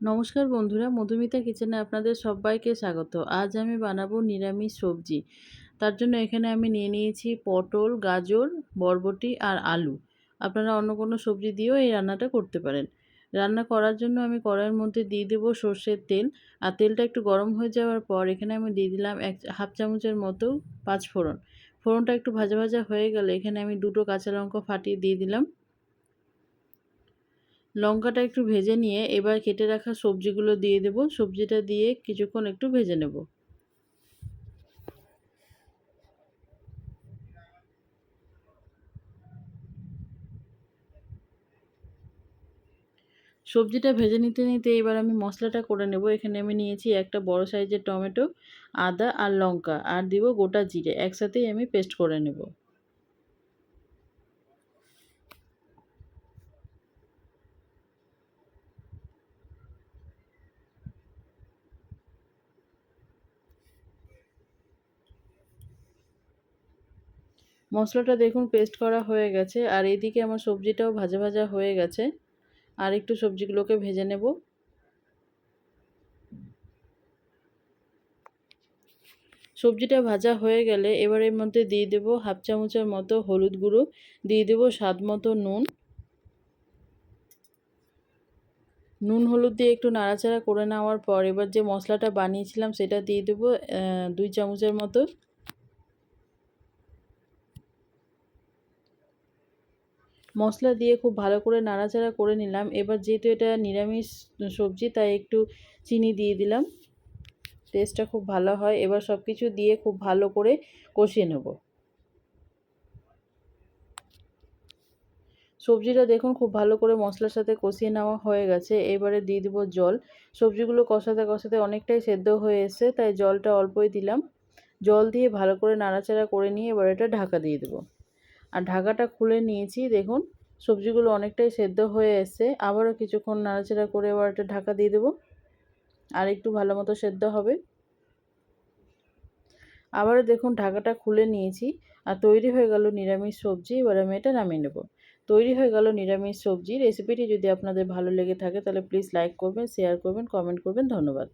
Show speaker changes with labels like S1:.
S1: নমস্কার বন্ধুরা, মধুমিতা কিচেনে আপনাদের সবাইকে স্বাগত। আজ আমি বানাবো নিরামিষ সবজি। তার জন্য এখানে আমি নিয়ে নিয়েছি পটল, গাজর, বরবটি আর আলু। আপনারা অন্য কোনো সবজি দিয়েও এই রান্নাটা করতে পারেন। রান্না করার জন্য আমি কড়াইয়ের মধ্যে দিয়ে দেবো সর্ষের তেল। আর তেলটা একটু গরম হয়ে যাওয়ার পর এখানে আমি দিয়ে দিলাম এক হাফ চামচের মতো পাঁচ ফোড়ন ফোড়নটা একটু ভাজা ভাজা হয়ে গেলে এখানে আমি দুটো কাঁচা লঙ্কা ফাটিয়ে দিয়ে দিলাম। লঙ্কাটা একটু ভেজে নিয়ে এবার কেটে রাখা সবজিগুলো দিয়ে দেব। সবজিটা দিয়ে কিছুক্ষণ একটু ভেজে নেব। সবজিটা ভেজে নিতে নিতে এবার আমি মশলাটা করে নেব। এখানে আমি নিয়েছি একটা বড় সাইজের টমেটো, আদা আর লঙ্কা, আর দিব গোটা জিরে। একসাথেই আমি পেস্ট করে নেব। মশলাটা দেখুন পেস্ট করা হয়ে গেছে, আর এদিকে আমার সবজিটাও ভাজা ভাজা হয়ে গেছে। আর একটু সবজিগুলোকে ভেজে নেব। সবজিটা ভাজা হয়ে গেলে এবার এর মধ্যে দিয়ে দেবো হাফ চামচের মতো হলুদ গুঁড়ো, দিয়ে দেবো স্বাদ মতো নুন। নুন হলুদ দিয়ে একটু নাড়াচাড়া করে নেওয়ার পর এবার যে মশলাটা বানিয়েছিলাম সেটা দিয়ে দেবো দুই চামচের মতো। মশলা দিয়ে খুব ভালো করে নাড়াচাড়া করে নিলাম। এবার যেহেতু এটা নিরামিষ সবজি, তাই একটু চিনি দিয়ে দিলাম। টেস্টটা খুব ভালো হয়। এবার সব কিছু দিয়ে খুব ভালো করে কষিয়ে নেব। সবজিটা দেখুন, খুব ভালো করে মশলার সাথে কষিয়ে নেওয়া হয়ে গেছে। এবারে দিয়ে দিব জল। সবজিগুলো কষাতে কষাতে অনেকটাই সেদ্ধ হয়ে এসছে, তাই জলটা অল্পই দিলাম। জল দিয়ে ভালো করে নাড়াচাড়া করে নিয়ে এবার এটা ঢাকা দিয়ে দেবো। আর ঢাকাটা খুলে নিয়েছি, দেখুন। সবজিগুলো অনেকটাই সেদ্ধ হয়ে এসছে। আবারও কিছুক্ষণ নাড়াচাড়া করে এবার একটা ঢাকা দিয়ে দেবো। আর একটু ভালো মতো সেদ্ধ হবে। আবারও দেখুন ঢাকাটা খুলে নিয়েছি। আর তৈরি হয়ে গেল নিরামিষ সবজি, এবার আমি এটা নামিয়ে নেব। তৈরি হয়ে গেল নিরামিষ সবজি। রেসিপিটি যদি আপনাদের ভালো লেগে থাকে, তাহলে প্লিজ লাইক করবেন, শেয়ার করবেন, কমেন্ট করবেন। ধন্যবাদ।